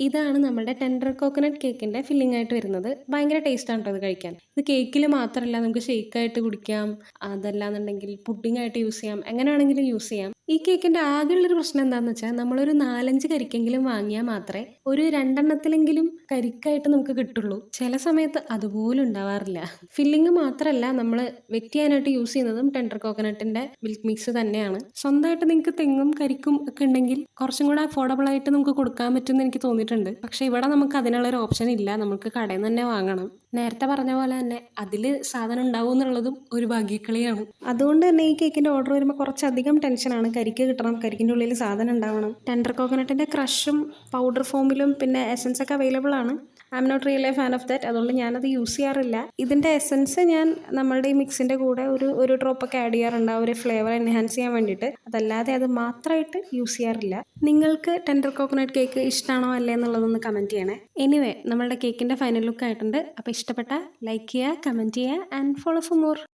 ഇതാണ് നമ്മുടെ tender coconut കേക്കിന്റെ ഫില്ലിംഗ് ആയിട്ട് വരുന്നത്. ഭയങ്കര ടേസ്റ്റാണ് കേട്ടോ ഇത് കഴിക്കാൻ. ഇത് കേക്കിൽ മാത്രമല്ല നമുക്ക് ഷേക്ക് ആയിട്ട് കുടിക്കാം അതല്ലാന്നുണ്ടെങ്കിൽ പുഡിംഗ് ആയിട്ട് യൂസ് ചെയ്യാം എങ്ങനെ ആണെങ്കിലും യൂസ് ചെയ്യാം. ഈ കേക്കിന്റെ ആകെയുള്ളൊരു പ്രശ്നം എന്താണെന്ന് വെച്ചാൽ നമ്മളൊരു നാലഞ്ച് കരിക്കെങ്കിലും വാങ്ങിയാൽ മാത്രമേ ഒരു രണ്ടെണ്ണത്തിലെങ്കിലും കരിക്കായിട്ട് നമുക്ക് കിട്ടുള്ളൂ. ചില സമയത്ത് അതുപോലും ഉണ്ടാവാറില്ല. ഫില്ലിംഗ് മാത്രമല്ല നമ്മൾ വെറ്റ് ചെയ്യാനായിട്ട് യൂസ് ചെയ്യുന്നതും ടെൻഡർ കോക്കനട്ടിന്റെ മിൽക്ക് മിക്സ് തന്നെയാണ്. സ്വന്തമായിട്ട് നിങ്ങൾക്ക് തെങ്ങും കരിക്കും ഒക്കെ ഉണ്ടെങ്കിൽ കുറച്ചും കൂടെ അഫോർഡബിൾ ആയിട്ട് നമുക്ക് കൊടുക്കാൻ പറ്റുമെന്ന് എനിക്ക് തോന്നിയിട്ടുണ്ട് പക്ഷെ ഇവിടെ നമുക്ക് അതിനുള്ള ഒരു ഓപ്ഷൻ ഇല്ല. നമുക്ക് കടയിൽ നിന്ന് തന്നെ വാങ്ങണം. നേരത്തെ പറഞ്ഞ പോലെ തന്നെ അതിൽ സാധനം ഉണ്ടാവും എന്നുള്ളതും ഒരു ഭാഗ്യക്കളിയാണ്. അതുകൊണ്ട് തന്നെ ഈ കേക്കിന്റെ ഓർഡർ വരുമ്പോൾ കുറച്ചധികം ടെൻഷനാണ് കരിക്ക് കിട്ടണം. കരിക്കിന്റെ ഉള്ളിൽ സാധനം ഉണ്ടാവണം. ടെൻഡർ കോക്കനട്ടിന്റെ ക്രഷും പൗഡർ ഫോമിലും പിന്നെ എസൻസ് ഒക്കെ അവൈലബിൾ ആണ്. I'm not really fan of that അതുകൊണ്ട് ഞാനത് യൂസ് ചെയ്യാറില്ല. ഇതിന്റെ എസൻസ് ഞാൻ നമ്മളുടെ ഈ മിക്സിന്റെ കൂടെ ഒരു ഒരു ഡ്രോപ്പൊക്കെ ആഡ് ചെയ്യാറുണ്ട്. ആ ഒരു ഫ്ലേവർ എൻഹാൻസ് ചെയ്യാൻ വേണ്ടിയിട്ട്. അതല്ലാതെ അത് മാത്രമായിട്ട് യൂസ് ചെയ്യാറില്ല. നിങ്ങൾക്ക് ടെൻഡർ കോക്കനട്ട് കേക്ക് ഇഷ്ടമാണോ അല്ലേ എന്നുള്ളതൊന്ന് കമന്റ് ചെയ്യണേ. എനിവേ നമ്മളുടെ കേക്കിന്റെ ഫൈനൽ ലുക്ക് ആയിട്ടുണ്ട്. അപ്പോൾ ഇഷ്ടപ്പെട്ട ലൈക്ക് ചെയ്യുക കമന്റ് ചെയ്യുക ആൻഡ് ഫോളോ ഫോർ മോർ